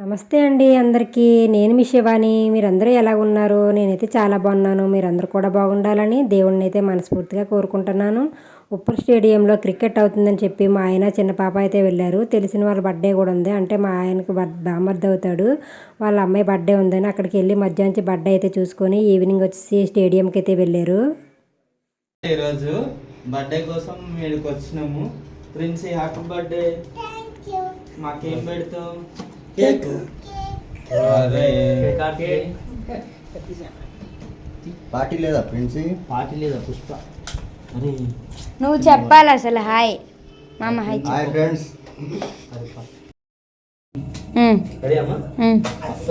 నమస్తే అండి అందరికీ నేను మీ శివాని మీరందరూ ఎలా ఉన్నారు నేనైతే చాలా బాగున్నాను మీరందరూ కూడా బాగుండాలని దేవుణ్ణి అయితే మనస్ఫూర్తిగా కోరుకుంటున్నాను ఉప్పర్ స్టేడియంలో క్రికెట్ అవుతుందని చెప్పి మా ఆయన చిన్న పాప అయితే వెళ్ళారు తెలిసిన వాళ్ళ బర్త్డే కూడా ఉంది అంటే మా ఆయనకు బామర్ది అవుతాడు వాళ్ళ అమ్మాయి బర్త్డే ఉందని అక్కడికి వెళ్ళి మధ్యాహ్నం బర్త్డే అయితే చూసుకొని ఈవినింగ్ వచ్చేసి స్టేడియంకి అయితే వెళ్ళారు ఈరోజు బర్త్డే కోసం మీకు వచ్చినాము ప్రిన్స్ హ్యాపీ బర్త్డే మాకేం పెడతాం కేక్ పార్టీ లేదా ఫ్రెండ్స్ పార్టీ లేదా పుష్ప నువ్వు చెప్పాలి అసలు హాయ్ మామ హాయ్ హాయ్ ఫ్రెండ్స్ అమ్మా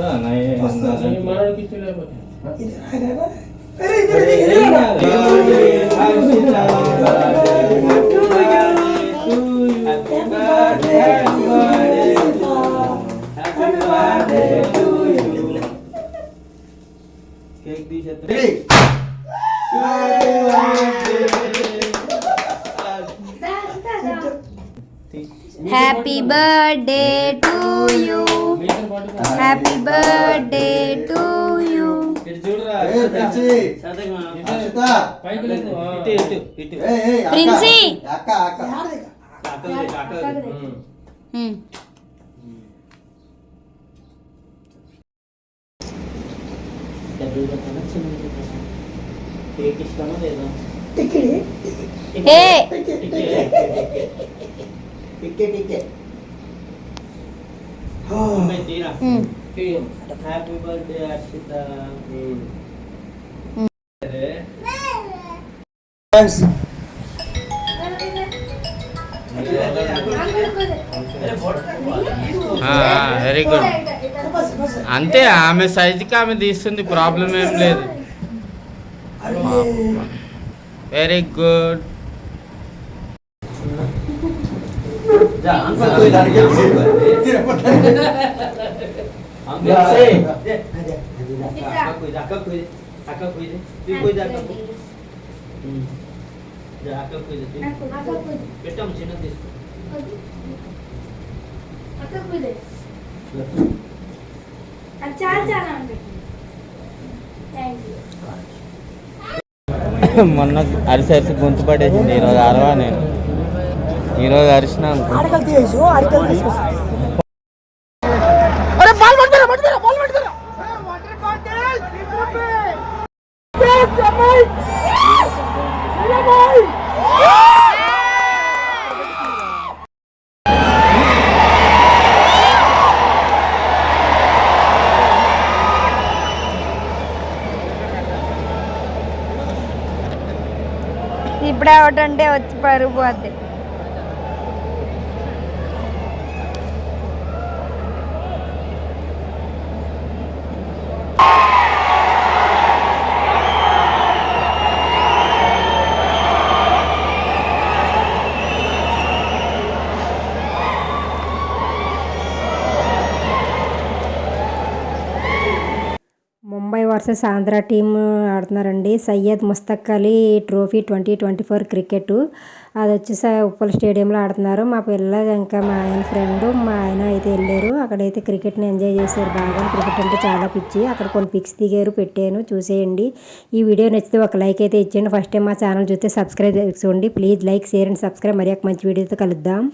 3. Happy birthday to you. Happy birthday to you. Princey. పెద్దకన్నా చిన్నది కేక్ ఇష్టమా లేదా టిక్కిడి ఏ టిక్కే టిక్కే happy birthday Arshitha thanks very good అంతే ఆమె సైజుకి ఆమె తీస్తుంది ప్రాబ్లం ఏం లేదు వెరీ గుడ్ అక్క మొన్న అరిసి అరిసి గొంతు పడేసింది ఈరోజు అరవా నేను ఈరోజు అరిసిన అనుకుంటున్నాను ఒకటి ఒకటంటే వచ్చి పరిగిపోద్ది versus Andhra team ఆడుతున్నారండి Syed Mushtaq Ali trophy twenty twenty four cricket అది వచ్చేసి ఉప్పల్ స్టేడియంలో ఆడుతున్నారు మా పిల్లలు ఇంకా మా ఆయన ఫ్రెండ్ మా ఆయన అయితే వెళ్ళారు అక్కడైతే క్రికెట్ని ఎంజాయ్ చేశారు బాగా క్రికెట్ అంటే చాలా పిచ్చి అక్కడ కొన్ని పిక్స్ దిగారు పెట్టాను చూసేయండి ఈ వీడియో నచ్చితే ఒక లైక్ అయితే ఇచ్చేయండి ఫస్ట్ టైం మా ఛానల్ చూస్తే సబ్స్క్రైబ్ చేసుకోండి please like share and subscribe మరి ఒక మంచి వీడియోతో కలుద్దాం